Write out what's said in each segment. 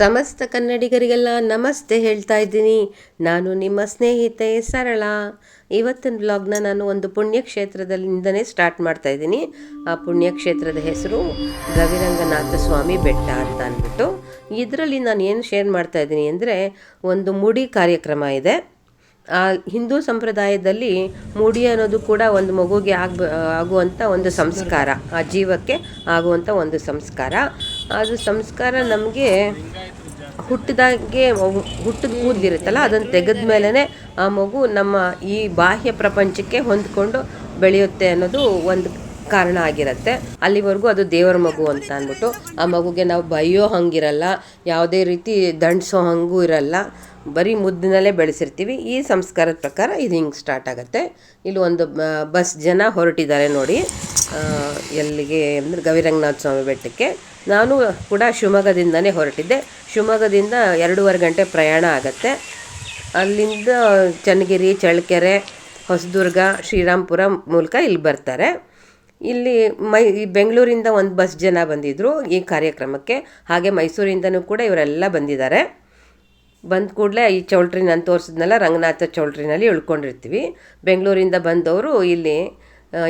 ಸಮಸ್ತ ಕನ್ನಡಿಗರಿಗೆಲ್ಲ ನಮಸ್ತೆ ಹೇಳ್ತಾ ಇದ್ದೀನಿ. ನಾನು ನಿಮ್ಮ ಸ್ನೇಹಿತೆ ಸರಳ. ಇವತ್ತಿನ ಬ್ಲಾಗ್ನ ನಾನು ಒಂದು ಪುಣ್ಯಕ್ಷೇತ್ರದಲ್ಲಿಂದನೇ ಸ್ಟಾರ್ಟ್ ಮಾಡ್ತಾ ಇದ್ದೀನಿ. ಆ ಪುಣ್ಯಕ್ಷೇತ್ರದ ಹೆಸರು ಗವಿರಂಗನಾಥ ಸ್ವಾಮಿ ಬೆಟ್ಟ ಅಂತ ಅಂದ್ಬಿಟ್ಟು. ಇದರಲ್ಲಿ ನಾನು ಏನು ಶೇರ್ ಮಾಡ್ತಾ ಇದ್ದೀನಿ ಅಂದರೆ ಒಂದು ಮುಡಿ ಕಾರ್ಯಕ್ರಮ ಇದೆ. ಆ ಹಿಂದೂ ಸಂಪ್ರದಾಯದಲ್ಲಿ ಮುಡಿ ಅನ್ನೋದು ಕೂಡ ಒಂದು ಮಗುಗೆ ಆಗ ಆಗುವಂಥ ಒಂದು ಸಂಸ್ಕಾರ, ಆ ಜೀವಕ್ಕೆ ಆಗುವಂಥ ಒಂದು ಸಂಸ್ಕಾರ. ಅದು ಸಂಸ್ಕಾರ ನಮಗೆ ಹುಟ್ಟಿದಾಗೆ ಹುಟ್ಟಿದ ಕೂದಲಿರುತ್ತಲ್ಲ, ಅದನ್ನು ತೆಗೆದ ಮೇಲೇ ಆ ಮಗು ನಮ್ಮ ಈ ಬಾಹ್ಯ ಪ್ರಪಂಚಕ್ಕೆ ಹೊಂದಿಕೊಂಡು ಬೆಳೆಯುತ್ತೆ ಅನ್ನೋದು ಒಂದು ಕಾರಣ ಆಗಿರುತ್ತೆ. ಅಲ್ಲಿವರೆಗೂ ಅದು ದೇವರ ಮಗು ಅಂತ ಅಂದ್ಬಿಟ್ಟು, ಆ ಮಗುಗೆ ನಾವು ಬೈಯೋ ಹಂಗಿರಲ್ಲ, ಯಾವುದೇ ರೀತಿ ದಂಡಿಸೋ ಹಂಗೂ ಇರಲ್ಲ. ಬರೀ ಮುದ್ದಿನಲ್ಲೇ ಬೆಳೆಸಿರ್ತೀವಿ. ಈ ಸಂಸ್ಕಾರದ ಪ್ರಕಾರ ಇದು ಹಿಂಗೆ ಸ್ಟಾರ್ಟ್ ಆಗುತ್ತೆ. ಇಲ್ಲಿ ಒಂದು ಬಸ್ ಜನ ಹೊರಟಿದ್ದಾರೆ ನೋಡಿ. ಎಲ್ಲಿಗೆ ಅಂದರೆ ಗವಿರಂಗನಾಥ ಸ್ವಾಮಿ ಬೆಟ್ಟಕ್ಕೆ. ನಾನು ಕೂಡ ಶಿವಮೊಗ್ಗದಿಂದನೇ ಹೊರಟಿದ್ದೆ. ಶಿವಮೊಗ್ಗದಿಂದ ಎರಡೂವರೆ ಗಂಟೆ ಪ್ರಯಾಣ ಆಗುತ್ತೆ. ಅಲ್ಲಿಂದ ಚನ್ನಗಿರಿ, ಚಳ್ಳಕೆರೆ, ಹೊಸದುರ್ಗ ಶ್ರೀರಾಮ್ಪುರ ಮೂಲಕ ಇಲ್ಲಿ ಬರ್ತಾರೆ. ಇಲ್ಲಿ ಮೈ ಬೆಂಗಳೂರಿಂದ ಒಂದು ಬಸ್ ಜನ ಬಂದಿದ್ದರು ಈ ಕಾರ್ಯಕ್ರಮಕ್ಕೆ. ಹಾಗೆ ಮೈಸೂರಿಂದನೂ ಕೂಡ ಇವರೆಲ್ಲ ಬಂದಿದ್ದಾರೆ. ಬಂದ ಕೂಡಲೇ ಈ ಚೌಲ್ಟ್ರಿ ನಾನು ತೋರಿಸಿದ್ನಲ್ಲ, ರಂಗನಾಥ ಚೌಲ್ಟ್ರಿನಲ್ಲಿ ಉಳ್ಕೊಂಡಿರ್ತೀವಿ. ಬೆಂಗಳೂರಿಂದ ಬಂದವರು ಇಲ್ಲಿ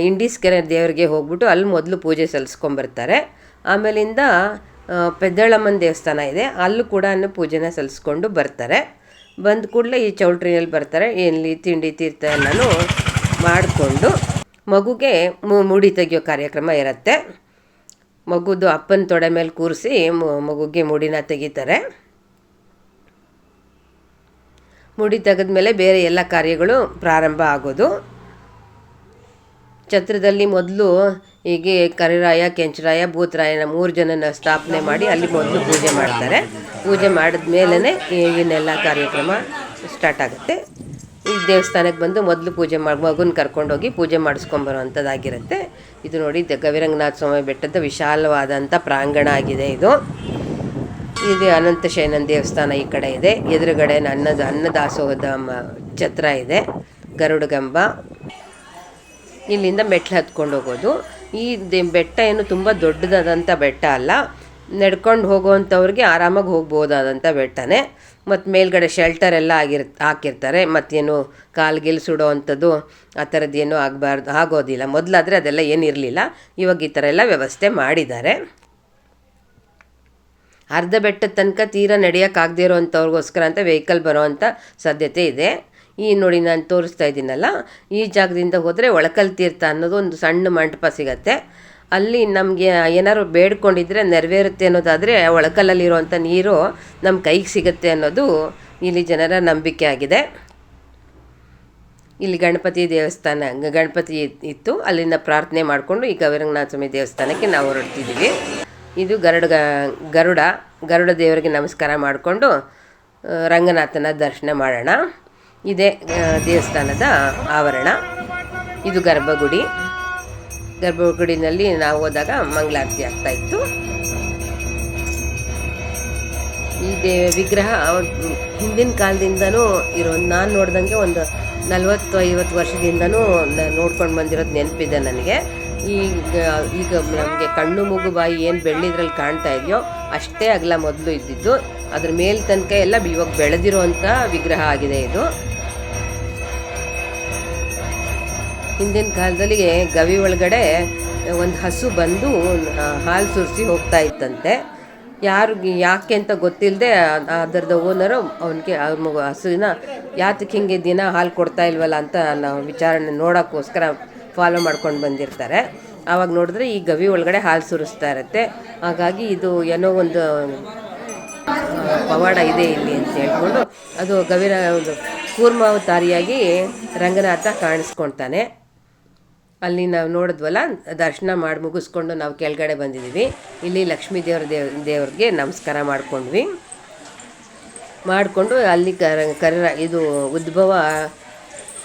ಇಂಡೀಸ್ ಕೆರೆ ದೇವರಿಗೆ ಹೋಗ್ಬಿಟ್ಟು ಅಲ್ಲಿ ಮೊದಲು ಪೂಜೆ ಸಲ್ಲಿಸ್ಕೊಂಬರ್ತಾರೆ ಆಮೇಲಿಂದ ಪೆದ್ದಳಮ್ಮನ ದೇವಸ್ಥಾನ ಇದೆ. ಅಲ್ಲೂ ಕೂಡ ಪೂಜೆನ ಸಲ್ಲಿಸ್ಕೊಂಡು ಬರ್ತಾರೆ. ಬಂದ ಕೂಡಲೇ ಈ ಚೌಲ್ಟ್ರಿನಲ್ಲಿ ಬರ್ತಾರೆ. ಇಲ್ಲಿ ತಿಂಡಿ, ತೀರ್ಥ ಎಲ್ಲನೂ ಮಾಡಿಕೊಂಡು. ಮಗುಗೆ ಮುಡಿ ತೆಗಿಯೋ ಕಾರ್ಯಕ್ರಮ ಇರುತ್ತೆ. ಮಗುದು ಅಪ್ಪನ ತೊಡೆ ಮೇಲೆ ಕೂರಿಸಿ ಮಗುಗೆ ಮುಡಿನ ತೆಗಿತಾರೆ. ಮುಡಿ ತೆಗೆದ್ಮೇಲೆ ಬೇರೆ ಎಲ್ಲ ಕಾರ್ಯಗಳು ಪ್ರಾರಂಭ ಆಗೋದು. ಛತ್ರದಲ್ಲಿ ಮೊದಲು ಹೀಗೆ ಕರಿರಾಯ, ಕೆಂಚರಾಯ, ಭೂತರಾಯನ ಮೂರು ಜನನ ಸ್ಥಾಪನೆ ಮಾಡಿ ಅಲ್ಲಿ ಮೊದಲು ಪೂಜೆ ಮಾಡ್ತಾರೆ. ಪೂಜೆ ಮಾಡಿದ ಮೇಲೇ ಈಗಿನೆಲ್ಲ ಕಾರ್ಯಕ್ರಮ ಸ್ಟಾರ್ಟ್ ಆಗುತ್ತೆ. ಈ ದೇವಸ್ಥಾನಕ್ಕೆ ಬಂದು ಮೊದಲು ಪೂಜೆ ಮಾಡಿ ಮಗುನ ಕರ್ಕೊಂಡೋಗಿ ಪೂಜೆ ಮಾಡಿಸ್ಕೊಂಬರೋವಂಥದ್ದಾಗಿರುತ್ತೆ. ಇದು ನೋಡಿ ಗವಿರಂಗನಾಥ ಸ್ವಾಮಿ ಬೆಟ್ಟದ ವಿಶಾಲವಾದಂಥ ಪ್ರಾಂಗಣ ಆಗಿದೆ ಇದು. ಇದು ಅನಂತ ಶೈನನ್ ದೇವಸ್ಥಾನ ಈ ಕಡೆ ಇದೆ. ಎದುರುಗಡೆ ಅನ್ನದ ಅನ್ನದಾಸೋಹದ ಛತ್ರ ಇದೆ ಗರುಡಗಂಬ ಇಲ್ಲಿಂದ ಮೆಟ್ಲು ಹತ್ಕೊಂಡು ಹೋಗೋದು ಈ ಬೆಟ್ಟ ಏನು ತುಂಬ ದೊಡ್ಡದಾದಂಥ ಬೆಟ್ಟ ಅಲ್ಲ. ನಡ್ಕೊಂಡು ಹೋಗುವಂಥವ್ರಿಗೆ ಆರಾಮಾಗಿ ಹೋಗ್ಬೋದಾದಂಥ ಬೆಟ್ಟನೇ. ಮತ್ತು ಮೇಲ್ಗಡೆ ಶೆಲ್ಟರ್ ಎಲ್ಲ ಆಗಿರ್, ಹಾಕಿರ್ತಾರೆ. ಮತ್ತೇನು ಕಾಲ್ಗಿಲ್ ಸುಡೋ ಅಂಥದ್ದು ಆ ಥರದ್ದೇನು ಆಗಬಾರ್ದು, ಆಗೋದಿಲ್ಲ. ಮೊದಲಾದರೆ ಅದೆಲ್ಲ ಏನಿರಲಿಲ್ಲ. ಇವಾಗ ಈ ಥರ ಎಲ್ಲ ವ್ಯವಸ್ಥೆ ಮಾಡಿದ್ದಾರೆ. ಅರ್ಧ ಬೆಟ್ಟದ ತನಕ ತೀರಾ ನಡೆಯೋಕ್ಕಾಗದೇ ಇರೋವಂಥವ್ರಿಗೋಸ್ಕರ ಅಂತ ವೆಹಿಕಲ್ ಬರೋವಂಥ ಸಾಧ್ಯತೆ ಇದೆ. ಈ ನೋಡಿ ನಾನು ತೋರಿಸ್ತಾ ಇದ್ದೀನಲ್ಲ, ಈ ಜಾಗದಿಂದ ಹೋದರೆ ಒಳಕಲ್ ತೀರ್ಥ ಅನ್ನೋದು ಒಂದು ಸಣ್ಣ ಮಂಟಪ ಸಿಗತ್ತೆ. ಅಲ್ಲಿ ನಮಗೆ ಏನಾದ್ರು ಬೇಡ್ಕೊಂಡಿದ್ರೆ ನೆರವೇರುತ್ತೆ ಅನ್ನೋದಾದರೆ ಒಳಕಲ್ಲಲ್ಲಿರುವಂಥ ನೀರು ನಮ್ಮ ಕೈಗೆ ಸಿಗುತ್ತೆ ಅನ್ನೋದು ಇಲ್ಲಿ ಜನರ ನಂಬಿಕೆ ಆಗಿದೆ. ಇಲ್ಲಿ ಗಣಪತಿ ದೇವಸ್ಥಾನ ಗಣಪತಿ ಇತ್ತು. ಅಲ್ಲಿಂದ ಪ್ರಾರ್ಥನೆ ಮಾಡಿಕೊಂಡು ಈ ಗವಿರಂಗನಾಥ ಸ್ವಾಮಿ ದೇವಸ್ಥಾನಕ್ಕೆ ನಾವು ಹೊರಡ್ತಿದ್ದೀವಿ. ಇದು ಗರುಡ ಗರುಡ ಗರುಡ ದೇವರಿಗೆ ನಮಸ್ಕಾರ ಮಾಡಿಕೊಂಡು ರಂಗನಾಥನ ದರ್ಶನ ಮಾಡೋಣ. ಇದೇ ದೇವಸ್ಥಾನದ ಆವರಣ. ಇದು ಗರ್ಭಗುಡಿ. ಗರ್ಭಗುಡಿನಲ್ಲಿ ನಾವು ಹೋದಾಗ ಮಂಗಳಾರತಿ ಆಗ್ತಾ ಇತ್ತು. ಈ ದೇ, ವಿಗ್ರಹ ಹಿಂದಿನ ಕಾಲದಿಂದನೂ ಇರೋ, ನಾನು ನೋಡ್ದಂಗೆ ಒಂದು ನಲ್ವತ್ತು ಐವತ್ತು ವರ್ಷದಿಂದನೂ ನೋಡ್ಕೊಂಡು ಬಂದಿರೋದು ನೆನಪಿದೆ ನನಗೆ. ಈಗ ಈಗ ನಮಗೆ ಕಣ್ಣು, ಮೂಗು, ಬಾಯಿ ಏನು ಬೆಳ್ಳಿದ್ರಲ್ಲಿ ಕಾಣ್ತಾ ಇದೆಯೋ ಅಷ್ಟೇ ಅಗಲ ಮೊದಲು ಇದ್ದಿದ್ದು. ಅದ್ರ ಮೇಲ್ ತನಕ ಎಲ್ಲ ಇವಾಗ ಬೆಳೆದಿರುವಂಥ ವಿಗ್ರಹ ಆಗಿದೆ ಇದು. ಹಿಂದಿನ ಕಾಲದಲ್ಲಿ ಗವಿ ಒಳಗಡೆ ಒಂದು ಹಸು ಬಂದು ಹಾಲು ಸುರಿಸಿ ಹೋಗ್ತಾ ಇತ್ತಂತೆ. ಯಾರು ಯಾಕೆ ಅಂತ ಗೊತ್ತಿಲ್ಲದೆ ಅದರದ ಓನರು ಅವನಿಗೆ, ಅವ್ರ ಮಗು ಹಸುವಿನ ಯಾತಕ್ಕೆ ಹಿಂಗೆ ದಿನ ಹಾಲು ಕೊಡ್ತಾ ಇಲ್ವಲ್ಲ ಅಂತ ನಾವು ವಿಚಾರಣೆ ನೋಡೋಕ್ಕೋಸ್ಕರ ಫಾಲೋ ಮಾಡ್ಕೊಂಡು ಬಂದಿರ್ತಾರೆ. ಆವಾಗ ನೋಡಿದ್ರೆ ಈ ಗವಿ ಒಳಗಡೆ ಹಾಲು ಸುರಿಸ್ತಾ ಇರುತ್ತೆ. ಹಾಗಾಗಿ ಇದು ಏನೋ ಒಂದು, ಪವಾಡ ಇದೆ ಇಲ್ಲಿ ಅಂತ ಹೇಳ್ಕೊಂಡು, ಅದು ಗವಿರ ಕೂರ್ಮಾವತಾರಿಯಾಗಿ ರಂಗನಾಥ ಕಾಣಿಸ್ಕೊಳ್ತಾನೆ ಅಲ್ಲಿ ನಾವು ನೋಡಿದ್ವಲ್ಲ ದರ್ಶನ ಮಾಡಿ ಮುಗಿಸ್ಕೊಂಡು ನಾವು ಕೆಳಗಡೆ ಬಂದಿದ್ದೀವಿ ಇಲ್ಲಿ ಲಕ್ಷ್ಮೀ ದೇವ್ರ ದೇವ್ ದೇವ್ರಿಗೆ ನಮಸ್ಕಾರ ಮಾಡಿಕೊಂಡ್ವಿ. ಮಾಡಿಕೊಂಡು ಅಲ್ಲಿ ಕರ ಕರ ಇದು ಉದ್ಭವ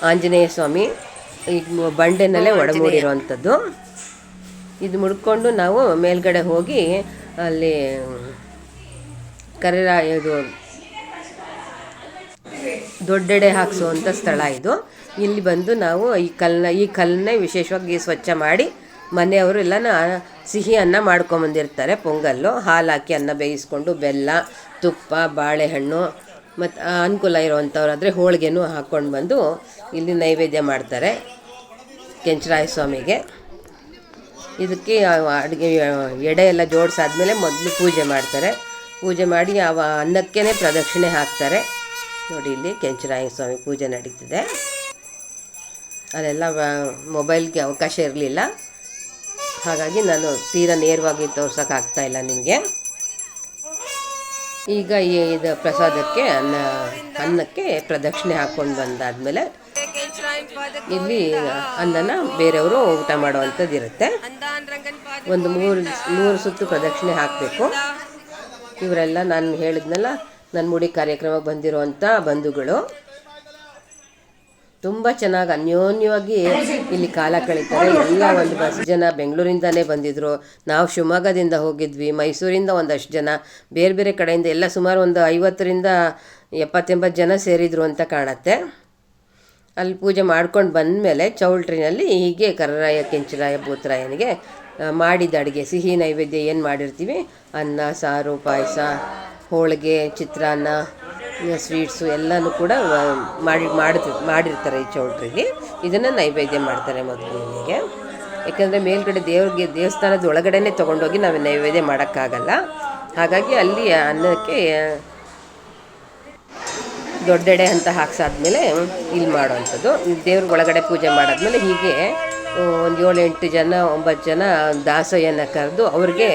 ಆಂಜನೇಯ ಸ್ವಾಮಿ ಈ ಬಂಡೆನಲ್ಲೇ ಒಡಮೂಡಿರುವಂಥದ್ದು. ಇದು ಮುಡ್ಕೊಂಡು ನಾವು ಮೇಲ್ಗಡೆ ಹೋಗಿ ಅಲ್ಲಿ ಕರೆರ ಇದು ದೊಡ್ಡೆಡೆ ಹಾಕಿಸುವಂಥ ಸ್ಥಳ ಇದು. ಇಲ್ಲಿ ಬಂದು ನಾವು ಈ ಕಲ್ಲನ್ನ ಈ ಕಲ್ಲನ್ನೇ ವಿಶೇಷವಾಗಿ ಸ್ವಚ್ಛ ಮಾಡಿ ಮನೆಯವರು ಎಲ್ಲನ ಸಿಹಿ ಅನ್ನ ಮಾಡ್ಕೊಂಬಂದಿರ್ತಾರೆ, ಪೊಂಗಲ್ಲು ಹಾಲು ಹಾಕಿ ಅನ್ನ ಬೇಯಿಸ್ಕೊಂಡು ಬೆಲ್ಲ, ತುಪ್ಪ, ಬಾಳೆಹಣ್ಣು ಮತ್ತು ಅನುಕೂಲ ಇರೋವಂಥವ್ರಾದರೆ ಹೋಳಿಗೆನೂ ಹಾಕ್ಕೊಂಡು ಬಂದು ಇಲ್ಲಿ ನೈವೇದ್ಯ ಮಾಡ್ತಾರೆ ಕೆಂಚರಾಯ ಸ್ವಾಮಿಗೆ. ಇದಕ್ಕೆ ಅಡುಗೆ, ಎಡೆ ಎಲ್ಲ ಜೋಡಿಸಾದ್ಮೇಲೆ ಮೊದಲು ಪೂಜೆ ಮಾಡ್ತಾರೆ. ಪೂಜೆ ಮಾಡಿ ಅವ ಅನ್ನಕ್ಕೇ ಪ್ರದಕ್ಷಿಣೆ ಹಾಕ್ತಾರೆ. ನೋಡಿ ಇಲ್ಲಿ ಕೆಂಚರಾಯ ಸ್ವಾಮಿ ಪೂಜೆ ನಡೀತಿದೆ. ಅಲ್ಲೆಲ್ಲ ಮೊಬೈಲ್ಗೆ ಅವಕಾಶ ಇರಲಿಲ್ಲ. ಹಾಗಾಗಿ ನಾನು ತೀರಾ ನೇರವಾಗಿ ತೋರ್ಸೋಕ್ಕಾಗ್ತಾ ಇಲ್ಲ ನಿಮಗೆ. ಈಗ ಈ ಇದು ಪ್ರಸಾದಕ್ಕೆ ಅನ್ನ, ಅನ್ನಕ್ಕೆ ಪ್ರದಕ್ಷಿಣೆ ಹಾಕ್ಕೊಂಡು ಬಂದಾದಮೇಲೆ ಇಲ್ಲಿ ಅನ್ನನ ಬೇರೆಯವರು ಊಟ ಮಾಡುವಂಥದ್ದು ಇರುತ್ತೆ. ಒಂದು ಮೂರು ಮೂರು ಸುತ್ತು ಪ್ರದಕ್ಷಿಣೆ ಹಾಕಬೇಕು. ಇವರೆಲ್ಲ ನಾನು ಹೇಳಿದ್ನಲ್ಲ ನನ್ನ ಮುಡಿ ಕಾರ್ಯಕ್ರಮಕ್ಕೆ ಬಂದಿರುವಂಥ ಬಂಧುಗಳು. ತುಂಬ ಚೆನ್ನಾಗಿ ಅನ್ಯೋನ್ಯವಾಗಿ ಇಲ್ಲಿ ಕಾಲ ಕಳೀತಾರೆ. ಎಲ್ಲ ಒಂದು ಬಸ್ ಜನ ಬೆಂಗಳೂರಿಂದಾನೇ ಬಂದಿದ್ರು. ನಾವು ಶಿವಮೊಗ್ಗದಿಂದ ಹೋಗಿದ್ವಿ, ಮೈಸೂರಿಂದ ಒಂದಷ್ಟು ಜನ. ಬೇರೆ ಬೇರೆ ಕಡೆಯಿಂದ ಎಲ್ಲ ಸುಮಾರು ಒಂದು ಐವತ್ತರಿಂದ ಎಪ್ಪತ್ತೆಂಬತ್ತು ಜನ ಸೇರಿದ್ರು ಅಂತ ಕಾಣತ್ತೆ. ಅಲ್ಲಿ ಪೂಜೆ ಮಾಡ್ಕೊಂಡು ಬಂದಮೇಲೆ ಚೌಲ್ಟ್ರಿನಲ್ಲಿ ಹೀಗೆ ಕರ್ರಾಯ, ಕೆಂಚರಾಯ, ಭೂತರಾಯನಿಗೆ ಮಾಡಿದ ಅಡುಗೆ. ಸಿಹಿ ನೈವೇದ್ಯ ಏನು ಮಾಡಿರ್ತೀವಿ? ಅನ್ನ, ಸಾರು, ಪಾಯಸ, ಹೋಳಿಗೆ, ಚಿತ್ರಾನ್ನ ಸ್ವೀಟ್ಸು ಎಲ್ಲನೂ ಕೂಡ ಮಾಡಿ ಮಾಡಿ ಮಾಡಿರ್ತಾರೆ ಈ ಚೌಟ್ರಿಗೆ. ಇದನ್ನು ನೈವೇದ್ಯ ಮಾಡ್ತಾರೆ ಮದುವೆಗೆ ಯಾಕಂದರೆ ಮೇಲ್ಗಡೆ ದೇವ್ರಿಗೆ, ದೇವಸ್ಥಾನದ ಒಳಗಡೆನೇ ತೊಗೊಂಡೋಗಿ ನಾವು ನೈವೇದ್ಯ ಮಾಡೋಕ್ಕಾಗಲ್ಲ. ಹಾಗಾಗಿ ಅಲ್ಲಿ ಅನ್ನಕ್ಕೆ, ದೊಡ್ಡೆಡೆ ಅಂತ ಹಾಕ್ಸಾದ್ಮೇಲೆ ಇಲ್ಲಿ ಮಾಡೋವಂಥದ್ದು. ದೇವ್ರ ಒಳಗಡೆ ಪೂಜೆ ಮಾಡಾದ್ಮೇಲೆ ಹೀಗೆ ಒಂದು ಏಳು ಎಂಟು ಜನ, ಒಂಬತ್ತು ಜನ ದಾಸಯ್ಯನ ಕರೆದು ಅವ್ರಿಗೆ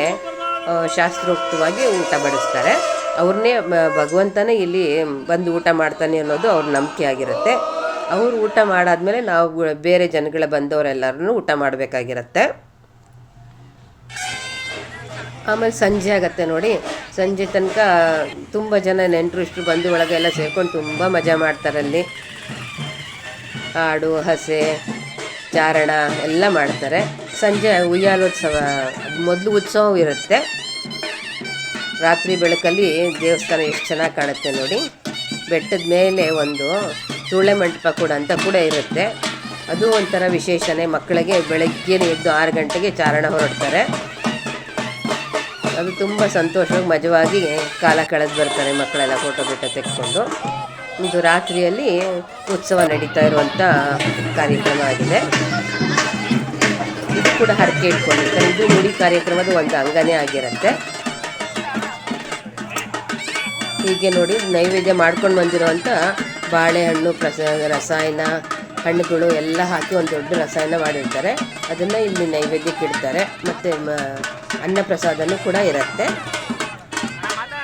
ಶಾಸ್ತ್ರೋಕ್ತವಾಗಿ ಊಟ ಬಡಿಸ್ತಾರೆ. ಅವ್ರನ್ನೇ ಭಗವಂತನೇ ಇಲ್ಲಿ ಬಂದು ಊಟ ಮಾಡ್ತಾನೆ ಅನ್ನೋದು ಅವ್ರ ನಂಬಿಕೆ ಆಗಿರುತ್ತೆ. ಅವ್ರು ಊಟ ಮಾಡಾದ್ಮೇಲೆ ನಾವು ಬೇರೆ ಜನಗಳ ಬಂದವರೆಲ್ಲರೂ ಊಟ ಮಾಡಬೇಕಾಗಿರುತ್ತೆ. ಆಮೇಲೆ ಸಂಜೆ ಆಗತ್ತೆ ನೋಡಿ. ಸಂಜೆ ತನಕ ತುಂಬ ಜನ ನೆಂಟರು ಇಷ್ಟು ಬಂದು ಒಳಗೆ ಎಲ್ಲ ಸೇರ್ಕೊಂಡು ತುಂಬ ಮಜಾ ಮಾಡ್ತಾರಲ್ಲಿ ಹಾಡು ಹಸೆ, ಚಾರಣ ಎಲ್ಲ ಮಾಡ್ತಾರೆ. ಸಂಜೆ ಉಯ್ಯಾಲೋತ್ಸವ, ಮೊದಲು ಉತ್ಸವ ಇರುತ್ತೆ ರಾತ್ರಿ ಬೆಳಕಲ್ಲಿ ದೇವಸ್ಥಾನ ಎಷ್ಟು ಚೆನ್ನಾಗಿ ಕಾಣುತ್ತೆ ನೋಡಿ. ಬೆಟ್ಟದ ಮೇಲೆ ಒಂದು ಸೂಳೆ ಮಂಟಪ ಕೂಡ ಅಂತ ಕೂಡ ಇರುತ್ತೆ. ಅದು ಒಂಥರ ವಿಶೇಷನೇ. ಮಕ್ಕಳಿಗೆ ಬೆಳಗ್ಗೆ ಎದ್ದು ಆರು ಗಂಟೆಗೆ ಚಾರಣ ಹೊರಡ್ತಾರೆ. ಅದು ತುಂಬ ಸಂತೋಷವಾಗಿ, ಮಜವಾಗಿ ಕಾಲ ಕಳೆದು ಬರ್ತಾರೆ ಮಕ್ಕಳೆಲ್ಲ ಫೋಟೋ ಬಿಟ್ಟ ತೆಕ್ಕೊಂಡು. ಇದು ರಾತ್ರಿಯಲ್ಲಿ ಉತ್ಸವ ನಡೀತಾ ಇರುವಂಥ ಕಾರ್ಯಕ್ರಮ ಆಗಿದೆ. ಇದು ಕೂಡ ಹರಕೆ ಇಟ್ಕೊಂಡಿರ್ತಾರೆ. ಇದು ನುಡಿ ಕಾರ್ಯಕ್ರಮದ ಒಂದು ಅಂಗನೇ ಆಗಿರುತ್ತೆ. ಹೀಗೆ ನೋಡಿ ನೈವೇದ್ಯ ಮಾಡ್ಕೊಂಡು ಬಂದಿರುವಂಥ ಬಾಳೆಹಣ್ಣು, ಪ್ರಸ, ರಸಾಯನ, ಹಣ್ಣುಗಳು ಎಲ್ಲ ಹಾಕಿ ಒಂದು ದೊಡ್ಡ ರಸಾಯನ ಮಾಡಿರ್ತಾರೆ. ಅದನ್ನು ಇಲ್ಲಿ ನೈವೇದ್ಯಕ್ಕೆ ಇಡ್ತಾರೆ. ಮತ್ತು ಅನ್ನ ಪ್ರಸಾದನೂ ಕೂಡ ಇರುತ್ತೆ.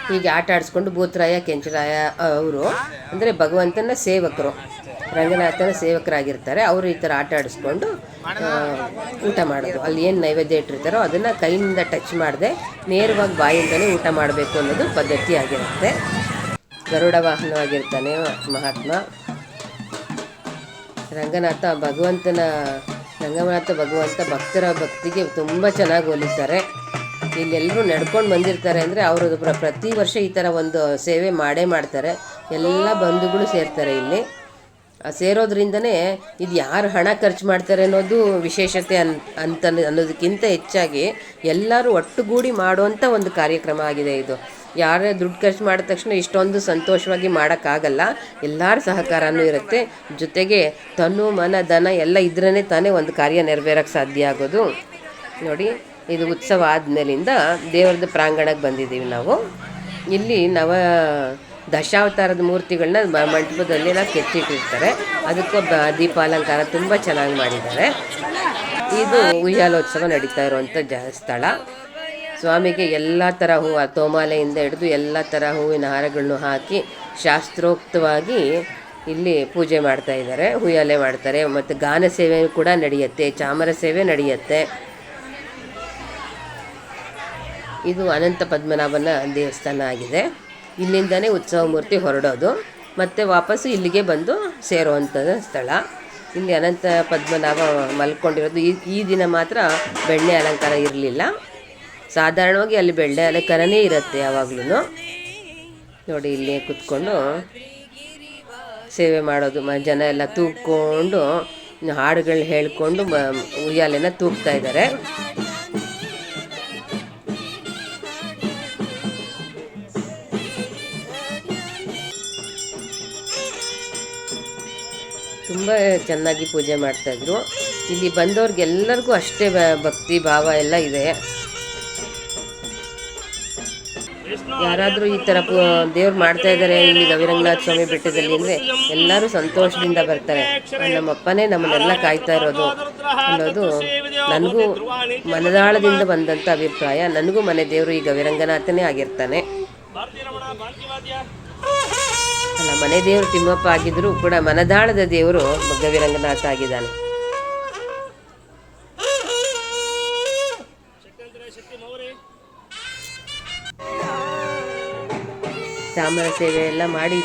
ಹೀಗೆ ಆಟ ಆಡಿಸ್ಕೊಂಡು ಭೂತರಾಯ, ಕೆಂಚರಾಯ ಅವರು. ಅಂದರೆ ಭಗವಂತನ ಸೇವಕರು. ರಂಗನಾಥನ ಸೇವಕರಾಗಿರ್ತಾರೆ. ಅವರು ಈ ಥರ ಆಟ ಆಡಿಸ್ಕೊಂಡು ಊಟ ಮಾಡೋದು. ಅಲ್ಲಿ ಏನು ನೈವೇದ್ಯ ಇಟ್ಟಿರ್ತಾರೋ ಅದನ್ನು ಕೈಯಿಂದ ಟಚ್ ಮಾಡದೆ ನೇರವಾಗಿ ಬಾಯಿಂದಲೇ ಊಟ ಮಾಡಬೇಕು ಅನ್ನೋದು ಪದ್ಧತಿ ಆಗಿರುತ್ತೆ. ಗರುಡ ವಾಹನವಾಗಿರ್ತಾನೆ ಮಹಾತ್ಮ. ರಂಗನಾಥ ಭಗವಂತನ, ರಂಗನಾಥ ಭಗವಂತ ಭಕ್ತರ ಭಕ್ತಿಗೆ ತುಂಬ ಚೆನ್ನಾಗಿ ಹೋಲಿಸ್ತಾರೆ. ಇಲ್ಲೆಲ್ಲರೂ ನಡ್ಕೊಂಡು ಬಂದಿರ್ತಾರೆ ಅಂದರೆ ಅವರು ಪ್ರ ಪ್ರತಿ ವರ್ಷ ಈ ಥರ ಒಂದು ಸೇವೆ ಮಾಡೇ ಮಾಡ್ತಾರೆ. ಎಲ್ಲ ಬಂಧುಗಳು ಸೇರ್ತಾರೆ ಇಲ್ಲಿ. ಸೇರೋದ್ರಿಂದನೇ ಇದು ಯಾರು ಹಣ ಖರ್ಚು ಮಾಡ್ತಾರೆ ಅನ್ನೋದು ವಿಶೇಷತೆ ಅನ್ ಅಂತ ಅನ್ನೋದಕ್ಕಿಂತ ಹೆಚ್ಚಾಗಿ ಎಲ್ಲರೂ ಒಟ್ಟುಗೂಡಿ ಮಾಡುವಂಥ ಒಂದು ಕಾರ್ಯಕ್ರಮ ಆಗಿದೆ ಇದು. ಯಾರೇ ದುಡ್ಡು ಖರ್ಚು ಮಾಡಿದ ತಕ್ಷಣ ಇಷ್ಟೊಂದು ಸಂತೋಷವಾಗಿ ಮಾಡೋಕ್ಕಾಗಲ್ಲ. ಎಲ್ಲರ ಸಹಕಾರನೂ ಇರುತ್ತೆ. ಜೊತೆಗೆ ತನು, ಮನ, ಧನ ಎಲ್ಲ ಇದ್ರೇ ತಾನೇ ಒಂದು ಕಾರ್ಯ ನೆರವೇರಕ್ಕೆ ಸಾಧ್ಯ ಆಗೋದು. ನೋಡಿ. ಇದು ಉತ್ಸವ ಆದಮೇಲಿಂದ ದೇವರದ ಪ್ರಾಂಗಣಕ್ಕೆ ಬಂದಿದ್ದೀವಿ ನಾವು. ಇಲ್ಲಿ ನವ ದಶಾವತಾರದ ಮೂರ್ತಿಗಳನ್ನ ಮಂಟಪದಲ್ಲಿ ಮಂಟಪದಲ್ಲೆಲ್ಲ ಕೆತ್ತಿಟ್ಟಿರ್ತಾರೆ. ಅದಕ್ಕೂ ದೀಪಾಲಂಕಾರ ತುಂಬ ಚೆನ್ನಾಗಿ ಮಾಡಿದ್ದಾರೆ. ಇದು ಉಯ್ಯಾಲೋತ್ಸವ ನಡೀತಾ ಇರುವಂಥ ಜ ಸ್ಥಳ. ಸ್ವಾಮಿಗೆ ಎಲ್ಲ ಥರ ಹೂವು, ತೋಮಾಲೆಯಿಂದ ಹಿಡಿದು ಎಲ್ಲ ಥರ ಹೂವಿನ ಹಾರಗಳನ್ನು ಹಾಕಿ ಶಾಸ್ತ್ರೋಕ್ತವಾಗಿ ಇಲ್ಲಿ ಪೂಜೆ ಮಾಡ್ತಾ ಇದ್ದಾರೆ, ಹುಯ್ಯಾಲೆ ಮಾಡ್ತಾರೆ. ಮತ್ತು ಗಾನ ಸೇವೆ ಕೂಡ ನಡೆಯುತ್ತೆ, ಚಾಮರ ಸೇವೆ ನಡೆಯುತ್ತೆ. ಇದು ಅನಂತ ಪದ್ಮನಾಭನ ದೇವಸ್ಥಾನ ಆಗಿದೆ. ಇಲ್ಲಿಂದನೇ ಉತ್ಸವ ಮೂರ್ತಿ ಹೊರಡೋದು. ಮತ್ತು ವಾಪಸ್ಸು ಇಲ್ಲಿಗೆ ಬಂದು ಸೇರುವಂಥ ಸ್ಥಳ. ಇಲ್ಲಿ ಅನಂತ ಪದ್ಮನಾಭ ಮಲ್ಕೊಂಡಿರೋದು. ಈ ಈ ದಿನ ಮಾತ್ರ ಬೆಣ್ಣೆ ಅಲಂಕಾರ ಇರಲಿಲ್ಲ. ಸಾಧಾರಣವಾಗಿ ಅಲ್ಲಿ ಬೆಣ್ಣೆ ಅಲಂಕಾರನೇ ಇರುತ್ತೆ ಯಾವಾಗ್ಲೂ ನೋಡಿ, ಇಲ್ಲಿ ಕುತ್ಕೊಂಡು ಸೇವೆ ಮಾಡೋದು. ಮ, ಜನ ಎಲ್ಲ ತೂಕೊಂಡು ಹಾಡುಗಳು ಹೇಳ್ಕೊಂಡು ಉಯ್ಯಾಲೆನ ತೂಗ್ತಾ ಇದ್ದಾರೆ. ತುಂಬ ಚೆನ್ನಾಗಿ ಪೂಜೆ ಮಾಡ್ತಾಯಿದ್ರು ಇಲ್ಲಿ ಬಂದವ್ರಿಗೆಲ್ಲರಿಗೂ ಅಷ್ಟೇ ಭಕ್ತಿ ಭಾವ ಎಲ್ಲ ಇದೆ. ಯಾರಾದರೂ ಈ ಥರ ದೇವ್ರು ಮಾಡ್ತಾ ಇದ್ದಾರೆ ಇಲ್ಲಿ ಗವಿರಂಗನಾಥ ಸ್ವಾಮಿ ಬೆಟ್ಟದಲ್ಲಿ ಅಂದರೆ ಎಲ್ಲರೂ ಸಂತೋಷದಿಂದ ಬರ್ತಾರೆ. ನಮ್ಮಪ್ಪನೇ ನಮ್ಮನ್ನೆಲ್ಲ ಕಾಯ್ತಾ ಇರೋದು ಅನ್ನೋದು ನನಗೂ ಮನದಾಳದಿಂದ ಬಂದಂಥ ಅಭಿಪ್ರಾಯ. ನನಗೂ ಮನೆ ದೇವರು ಈ ಗವಿರಂಗನಾಥನೇ ಆಗಿರ್ತಾನೆ. ಅಲ್ಲ ಮನೆ ದೇವರು ತಿಮ್ಮಪ್ಪ ಆಗಿದ್ರು ಕೂಡ ಮನದಾಳದ ದೇವರು ಗವಿರಂಗನಾಥ ಆಗಿದ್ದಾನೆ. ಚಾಮರ ಸೇವೆ ಎಲ್ಲ ಮಾಡಿ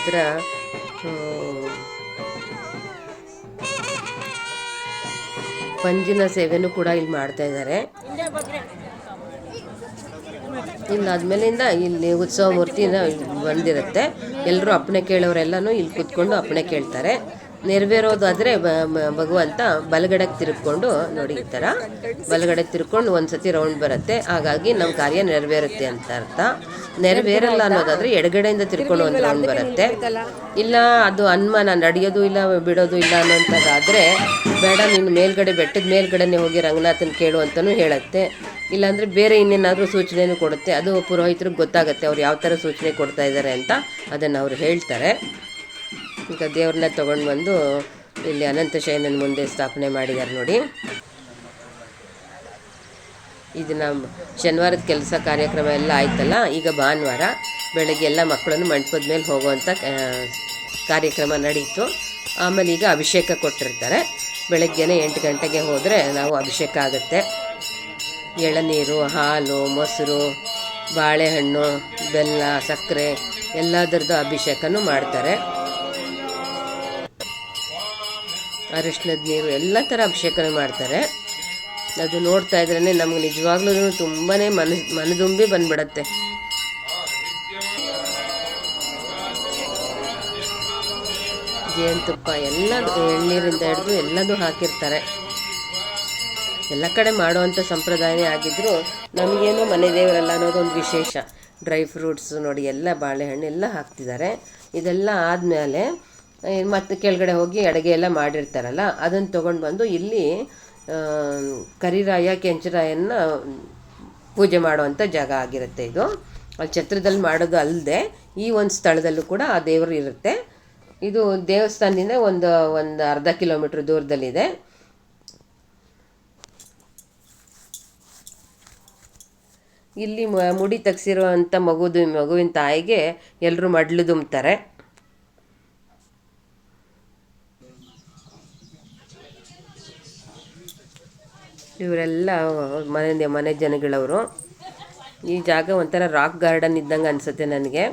ಪಂಜಿನ ಸೇವೆನೂ ಕೂಡ ಇಲ್ಲಿ ಮಾಡ್ತಾ ಇದ್ದಾರೆ. ಇಲ್ಲಿ ಆದ್ಮೇಲಿಂದ ಇಲ್ಲಿ ಉತ್ಸವ ಮೂರ್ತಿನ ಬಂದಿರುತ್ತೆ. ಎಲ್ಲರೂ ಅಪ್ಪಣೆ ಕೇಳೋರೆಲ್ಲನೂ ಇಲ್ಲಿ ಕೂತ್ಕೊಂಡು ಅಪ್ಪಣೆ ಕೇಳ್ತಾರೆ. ನೆರವೇರೋದಾದರೆ ಭಗವಂತ ಬಲಗಡೆಗೆ ತಿರ್ಕೊಂಡು ನೋಡಿ ಈ ಥರ ಬಲಗಡೆ ತಿರ್ಕೊಂಡು ಒಂದ್ಸತಿ ರೌಂಡ್ ಬರುತ್ತೆ. ಹಾಗಾಗಿ ನಮ್ಮ ಕಾರ್ಯ ನೆರವೇರುತ್ತೆ ಅಂತ ಅರ್ಥ. ನೆರವೇರಲ್ಲ ಅನ್ನೋದಾದ್ರೆ ಎಡಗಡೆಯಿಂದ ತಿರ್ಕೊಂಡು ಒಂದು ರೌಂಡ್ ಬರುತ್ತೆ. ಇಲ್ಲ, ಅದು ಅನುಮಾನ, ನಡೆಯೋದು ಇಲ್ಲ, ಬಿಡೋದು ಇಲ್ಲ ಅನ್ನೋಂಥದ್ದಾದರೆ ಬೇಡ, ನೀನು ಮೇಲ್ಗಡೆ ಬೆಟ್ಟದ ಮೇಲ್ಗಡೆನೆ ಹೋಗಿ ರಂಗನಾಥನ ಕೇಳು ಅಂತಲೂ ಹೇಳುತ್ತೆ. ಇಲ್ಲಾಂದರೆ ಬೇರೆ ಇನ್ನೇನಾದರೂ ಸೂಚನೆನೂ ಕೊಡುತ್ತೆ. ಅದು ಪುರೋಹಿತರಿಗೆ ಗೊತ್ತಾಗುತ್ತೆ ಅವ್ರು ಯಾವ ಥರ ಸೂಚನೆ ಕೊಡ್ತಾ ಇದ್ದಾರೆ ಅಂತ ಅದನ್ನು ಅವ್ರು ಹೇಳ್ತಾರೆ. ಈಗ ದೇವ್ರನ್ನ ತಗೊಂಡು ಬಂದು ಇಲ್ಲಿ ಅನಂತ ಶಯನನ ಮುಂದೆ ಸ್ಥಾಪನೆ ಮಾಡಿದ್ದಾರೆ ನೋಡಿ. ಇದನ್ನ ಶನಿವಾರದ ಕೆಲಸ ಕಾರ್ಯಕ್ರಮ ಎಲ್ಲ ಆಯ್ತಲ್ಲ, ಈಗ ಭಾನುವಾರ ಬೆಳಗ್ಗೆ ಎಲ್ಲ ಮಕ್ಕಳನ್ನು ಮಂಟಪದ ಮೇಲೆ ಹೋಗುವಂಥ ಕಾರ್ಯಕ್ರಮ ನಡೀತು. ಆಮೇಲೆ ಈಗ ಅಭಿಷೇಕ ಕೊಟ್ಟಿರ್ತಾರೆ. ಬೆಳಗ್ಗೆನೇ ಎಂಟು ಗಂಟೆಗೆ ಹೋದರೆ ನಾವು ಅಭಿಷೇಕ ಆಗುತ್ತೆ. ಎಳನೀರು, ಹಾಲು, ಮೊಸರು, ಬಾಳೆಹಣ್ಣು, ಬೆಲ್ಲ, ಸಕ್ಕರೆ ಎಲ್ಲದರದ್ದು ಅಭಿಷೇಕನೂ ಮಾಡ್ತಾರೆ. ಅರಿಶಿನದ ನೀರು ಎಲ್ಲ ಥರ ಅಭಿಷೇಕನ ಮಾಡ್ತಾರೆ. ಅದು ನೋಡ್ತಾ ಇದ್ರೇ ನಮ್ಗೆ ನಿಜವಾಗ್ಲೂ ತುಂಬಾ ಮನ ಮನದುಂಬಿ ಬಂದ್ಬಿಡತ್ತೆ. ಜೇನುತುಪ್ಪ ಎಲ್ಲ ಎಳ್ನೀರಿಂದ ಹಿಡಿದು ಎಲ್ಲದೂ ಹಾಕಿರ್ತಾರೆ. ಎಲ್ಲ ಕಡೆ ಮಾಡುವಂಥ ಸಂಪ್ರದಾಯನೇ ಆಗಿದ್ದರೂ ನಮಗೇನು ಮನೆ ದೇವರಲ್ಲ ಅನ್ನೋದು ಒಂದು ವಿಶೇಷ. ಡ್ರೈ ಫ್ರೂಟ್ಸ್ ನೋಡಿ, ಎಲ್ಲ ಬಾಳೆಹಣ್ಣು ಎಲ್ಲ ಹಾಕ್ತಿದ್ದಾರೆ. ಇದೆಲ್ಲ ಆದಮೇಲೆ ಮತ್ತು ಕೆಳಗಡೆ ಹೋಗಿ ಅಡುಗೆ ಎಲ್ಲ ಮಾಡಿರ್ತಾರಲ್ಲ ಅದನ್ನು ತೊಗೊಂಡು ಬಂದು ಇಲ್ಲಿ ಕರಿರಾಯ, ಕೆಂಚರಾಯನ್ನ ಪೂಜೆ ಮಾಡುವಂಥ ಜಾಗ ಆಗಿರುತ್ತೆ ಇದು. ಅಲ್ಲಿ ಛತ್ರದಲ್ಲಿ ಮಾಡೋದು ಅಲ್ಲದೆ ಈ ಒಂದು ಸ್ಥಳದಲ್ಲೂ ಕೂಡ ಆ ದೇವರು ಇರುತ್ತೆ. ಇದು ದೇವಸ್ಥಾನದಿಂದ ಒಂದು ಒಂದು ಅರ್ಧ ಕಿಲೋಮೀಟ್ರ್ ದೂರದಲ್ಲಿದೆ. ಇಲ್ಲಿ ಮುಡಿ ತೆಗ್ಸಿರುವಂಥ ಮಗುದು, ಮಗುವಿನ ತಾಯಿಗೆ ಎಲ್ಲರೂ ಮಡ್ಲು ದುಮ್ತಾರೆ. ಇವರೆಲ್ಲ ಮನೆ ಮನೆ ಜನಗಳವರು. ಈ ಜಾಗ ಒಂಥರ ರಾಕ್ ಗಾರ್ಡನ್ ಇದ್ದಂಗೆ ಅನಿಸುತ್ತೆ ನನಗೆ.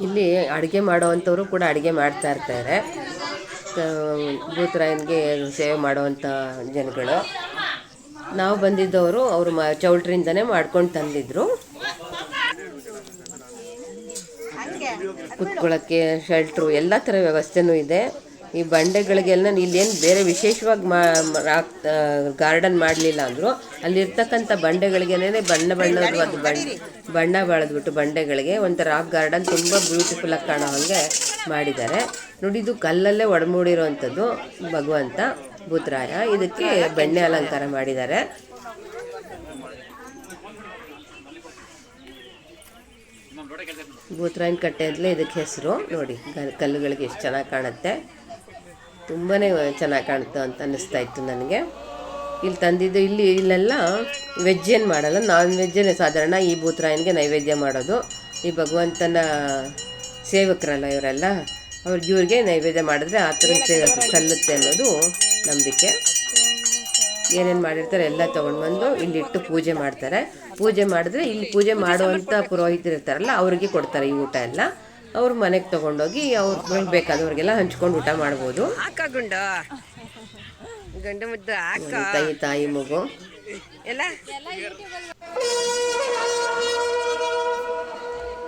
ಇಲ್ಲಿ ಅಡುಗೆ ಮಾಡೋವಂಥವ್ರು ಕೂಡ ಅಡುಗೆ ಮಾಡ್ತಾ ಇರ್ತಾರೆ. ಭೂತರಾಯನ್ಗೆ ಸೇವೆ ಮಾಡುವಂಥ ಜನಗಳು. ನಾವು ಬಂದಿದ್ದವರು ಅವರು ಮ, ಚೌಲ್ಟ್ರಿಂದನೇ ಮಾಡ್ಕೊಂಡು ತಂದಿದ್ರು. ಕುತ್ಕೊಳ್ಳೋಕ್ಕೆ ಶೆಲ್ಟ್ರು ಎಲ್ಲ ಥರ ವ್ಯವಸ್ಥೆನೂ ಇದೆ. ಈ ಬಂಡೆಗಳಿಗೆಲ್ಲ ಇಲ್ಲೇನು ಬೇರೆ ವಿಶೇಷವಾಗಿ ಮಾ ಗಾರ್ಡನ್ ಮಾಡಲಿಲ್ಲ ಅಂದರು, ಅಲ್ಲಿರ್ತಕ್ಕಂಥ ಬಂಡೆಗಳಿಗೇನೆ ಬಣ್ಣ ಬಣ್ಣದ ಒಂದು ಬಣ್ಣ ಬಣ್ಣ ಬಳದ್ಬಿಟ್ಟು ಬಂಡೆಗಳಿಗೆ ಒಂದು ರಾಕ್ ಗಾರ್ಡನ್ ತುಂಬ ಬ್ಯೂಟಿಫುಲ್ಲಾಗಿ ಕಾಣೋ ಹಾಗೆ ಮಾಡಿದ್ದಾರೆ. ನೋಡಿ, ಇದು ಕಲ್ಲಲ್ಲೇ ಒಡಮೂಡಿರುವಂಥದ್ದು ಭಗವಂತ ಭೂತರಾಯ. ಇದಕ್ಕೆ ಬೆಣ್ಣೆ ಅಲಂಕಾರ ಮಾಡಿದ್ದಾರೆ. ಭೂತರಾಯನ ಕಟ್ಟೆ ಅಂತಲೇ ಇದಕ್ಕೆ ಹೆಸರು. ನೋಡಿ ಕಲ್ಲುಗಳಿಗೆ ಎಷ್ಟು ಚೆನ್ನಾಗಿ ಕಾಣುತ್ತೆ. ತುಂಬಾ ಚೆನ್ನಾಗಿ ಕಾಣ್ತು ಅಂತ ಅನ್ನಿಸ್ತಾ ಇತ್ತು ನನಗೆ. ಇಲ್ಲಿ ತಂದಿದ್ದು ಇಲ್ಲಿ ಇಲ್ಲೆಲ್ಲ ವೆಜ್ ಏನು ಮಾಡಲ್ಲ ನಾನ್ ವೆಜ್ಜೇ ಸಾಧಾರಣ ಈ ಭೂತರಾಯನಿಗೆ ನೈವೇದ್ಯ ಮಾಡೋದು. ಈ ಭಗವಂತನ ಸೇವಕರಲ್ಲ ಇವರೆಲ್ಲ, ಅವ್ರಿಗೆ ಇವ್ರಿಗೆ ನೈವೇದ್ಯ ಮಾಡಿದ್ರೆ ಆ ಥರ ಸಲ್ಲುತ್ತೆ ಅನ್ನೋದು ನಂಬಿಕೆ. ಏನೇನು ಮಾಡಿರ್ತಾರೆ ಎಲ್ಲ ತೊಗೊಂಡು ಬಂದು ಇಲ್ಲಿಟ್ಟು ಪೂಜೆ ಮಾಡ್ತಾರೆ. ಪೂಜೆ ಮಾಡಿದ್ರೆ ಇಲ್ಲಿ ಪೂಜೆ ಮಾಡುವಂಥ ಪುರೋಹಿತರು ಇರ್ತಾರಲ್ಲ, ಅವ್ರಿಗೆ ಕೊಡ್ತಾರೆ ಈ ಊಟ ಎಲ್ಲ. ಅವ್ರ ಮನೆಗೆ ತಗೊಂಡೋಗಿ ಅವ್ರ ಬೇಕಾದವ್ರಿಗೆಲ್ಲ ಹಂಚ್ಕೊಂಡು ಊಟ ಮಾಡ್ಬೋದು. ಗುಂಡು? ಗಂಡು ಮುದ್ದು ತಾಯಿ ತಾಯಿ ಮಗು. ಎಲ್ಲ?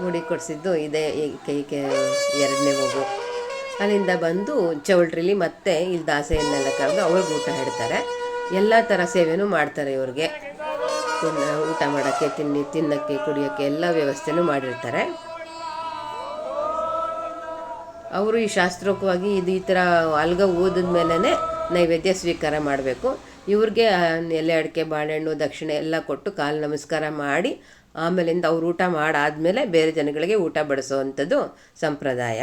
ಮುಡಿ ಕೊಡಿಸಿದ್ದು ಇದೇ ಈ ಕೈಗೆ ಎರಡನೇ ಮಗು. ಅಲ್ಲಿಂದ ಬಂದು ಚೌಲ್ಟ್ರಿಲಿ ಮತ್ತೆ ಇಲ್ಲಿ ದಾಸೆಯನ್ನೆಲ್ಲ ಕರೆದು ಅವ್ರಿಗೆ ಊಟ ಹಿಡ್ತಾರೆ ಎಲ್ಲ ಥರ ಸೇವೆನೂ ಮಾಡ್ತಾರೆ ಇವ್ರಿಗೆ. ಊಟ ಮಾಡೋಕ್ಕೆ ತಿನ್ನಿ ತಿನ್ನೋಕ್ಕೆ ಕುಡಿಯೋಕ್ಕೆ ಎಲ್ಲ ವ್ಯವಸ್ಥೆನೂ ಮಾಡಿರ್ತಾರೆ. ಅವರು ಈ ಶಾಸ್ತ್ರೋಕ್ತವಾಗಿ ಇದು ಈ ಥರ ಅಲ್ಗ ಊದಿದ ಮೇಲೇ ನೈವೇದ್ಯ ಸ್ವೀಕಾರ ಮಾಡಬೇಕು. ಇವ್ರಿಗೆ ಎಲೆ ಅಡಿಕೆ, ಬಾಳೆಹಣ್ಣು, ದಕ್ಷಿಣೆ ಎಲ್ಲ ಕೊಟ್ಟು ಕಾಲು ನಮಸ್ಕಾರ ಮಾಡಿ, ಆಮೇಲಿಂದ ಅವ್ರು ಊಟ ಮಾಡಾದಮೇಲೆ ಬೇರೆ ಜನಗಳಿಗೆ ಊಟ ಬಡಿಸೋವಂಥದ್ದು ಸಂಪ್ರದಾಯ.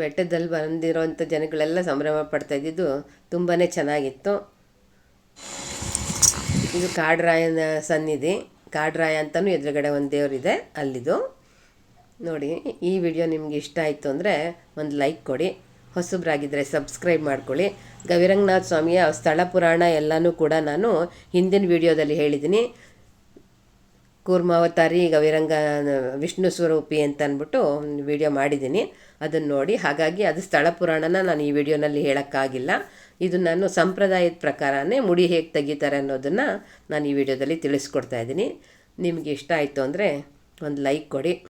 ಬೆಟ್ಟದಲ್ಲಿ ಬಂದಿರೋಂಥ ಜನಗಳೆಲ್ಲ ಸಂಭ್ರಮ ಪಡ್ತಾ ಇದ್ದಿದ್ದು ತುಂಬಾ ಚೆನ್ನಾಗಿತ್ತು. ಇದು ಕಾಡ್ರಾಯನ ಸನ್ನಿಧಿ. ಕಾಡ್ರಾಯ ಅಂತಲೂ ಎದುರುಗಡೆ ಒಂದು ದೇವರಿದೆ ಅಲ್ಲಿದು. ನೋಡಿ, ಈ ವಿಡಿಯೋ ನಿಮ್ಗೆ ಇಷ್ಟ ಆಯಿತು ಅಂದರೆ ಒಂದು ಲೈಕ್ ಕೊಡಿ ಹೊಸಬ್ರಾಗಿದ್ದರೆ ಸಬ್ಸ್ಕ್ರೈಬ್ ಮಾಡ್ಕೊಳ್ಳಿ. ಗವಿರಂಗನಾಥ ಸ್ವಾಮಿಯ ಸ್ಥಳ ಪುರಾಣ ಎಲ್ಲನೂ ಕೂಡ ನಾನು ಹಿಂದಿನ ವಿಡಿಯೋದಲ್ಲಿ ಹೇಳಿದ್ದೀನಿ ಕೂರ್ಮಾವತಾರಿ, ಗವಿರಂಗ, ವಿಷ್ಣು ಸ್ವರೂಪಿ ಅಂತ ಅಂದ್ಬಿಟ್ಟು ವಿಡಿಯೋ ಮಾಡಿದ್ದೀನಿ ಅದನ್ನು ನೋಡಿ, ಹಾಗಾಗಿ ಅದು ಸ್ಥಳ ಪುರಾಣನ ನಾನು ಈ ವಿಡಿಯೋನಲ್ಲಿ ಹೇಳೋಕ್ಕಾಗಿಲ್ಲ. ಇದು ನಾನು ಸಂಪ್ರದಾಯದ ಪ್ರಕಾರನೇ ಮುಡಿ ಹೇಗೆ ತೆಗಿತಾರೆ ಅನ್ನೋದನ್ನು ನಾನು ಈ ವಿಡಿಯೋದಲ್ಲಿ ತಿಳಿಸ್ಕೊಡ್ತಾ ಇದ್ದೀನಿ. ನಿಮಗೆ ಇಷ್ಟ ಆಯಿತು ಅಂದರೆ ಒಂದು ಲೈಕ್ ಕೊಡಿ.